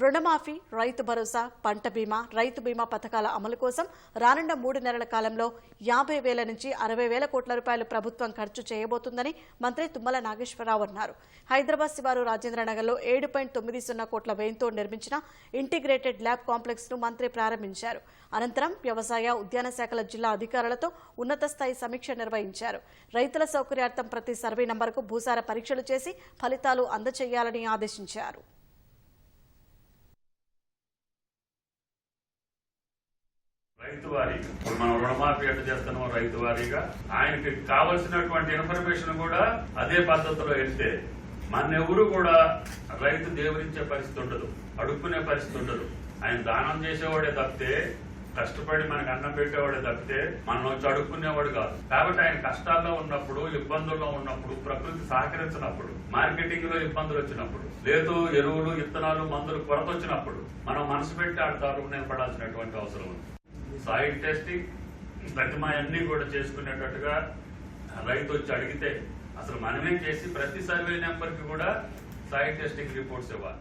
రుణమాఫీ రైతు భరోసా పంట బీమా రైతు బీమా పథకాల అమలు కోసం రానున్న మూడు నెలల కాలంలో యాభై వేల నుంచి అరవై వేల కోట్ల రూపాయలు ప్రభుత్వం ఖర్చు చేయబోతుందని మంత్రి తుమ్మల నాగేశ్వరరావు అన్నారు. హైదరాబాద్ శివారు రాజేంద్రనగర్లో ఏడు పాయింట్ తొమ్మిది సున్నా కోట్ల వ్యయంతో నిర్మించిన ఇంటిగ్రేటెడ్ ల్యాబ్ కాంప్లెక్స్ను మంత్రి ప్రారంభించారు. అనంతరం వ్యవసాయ ఉద్యాన శాఖల జిల్లా అధికారులతో ఉన్నత స్థాయి సమీక్ష నిర్వహించారు. రైతుల సౌకర్యార్థం ప్రతి సర్వే నంబర్కు భూసార పరీక్షలు చేసి ఫలితాలు అందజేయాలని ఆదేశించారు. రైతు వారి ఇప్పుడు మనం రుణమాఫీ ఎట్లా చేస్తున్నాం రైతు వారీగా ఆయనకి కావలసినటువంటి ఇన్ఫర్మేషన్ కూడా అదే పద్ధతిలో వెళ్తే మన ఎవరు కూడా రైతు దేవరించే పరిస్థితి ఉండదు. అడుక్కునే పరిస్థితి ఉండదు. ఆయన దానం చేసేవాడే తప్పితే కష్టపడి మనకు అన్నం పెట్టేవాడే తప్పితే మనం వచ్చి అడుక్కునేవాడు కాదు. కాబట్టి ఆయన కష్టాల్లో ఉన్నప్పుడు ఇబ్బందుల్లో ఉన్నప్పుడు ప్రకృతి సహకరించినప్పుడు మార్కెటింగ్లో ఇబ్బందులు వచ్చినప్పుడు లేదు ఎరువులు ఇత్తనాలు మందులు కొరత వచ్చినప్పుడు మనం మనసు పెట్టి ఆడతారు నిలబడాల్సినటువంటి అవసరం ఉంది. సాయిల్ టెస్టింగ్ ప్రతిమాయన్నీ కూడా చేసుకునేటట్టుగా రైతు వచ్చి అడిగితే అసలు మనమే చేసి ప్రతి సర్వే నెంబర్కి కూడా సాయిల్ టెస్టింగ్ రిపోర్ట్స్ ఇవ్వాలి.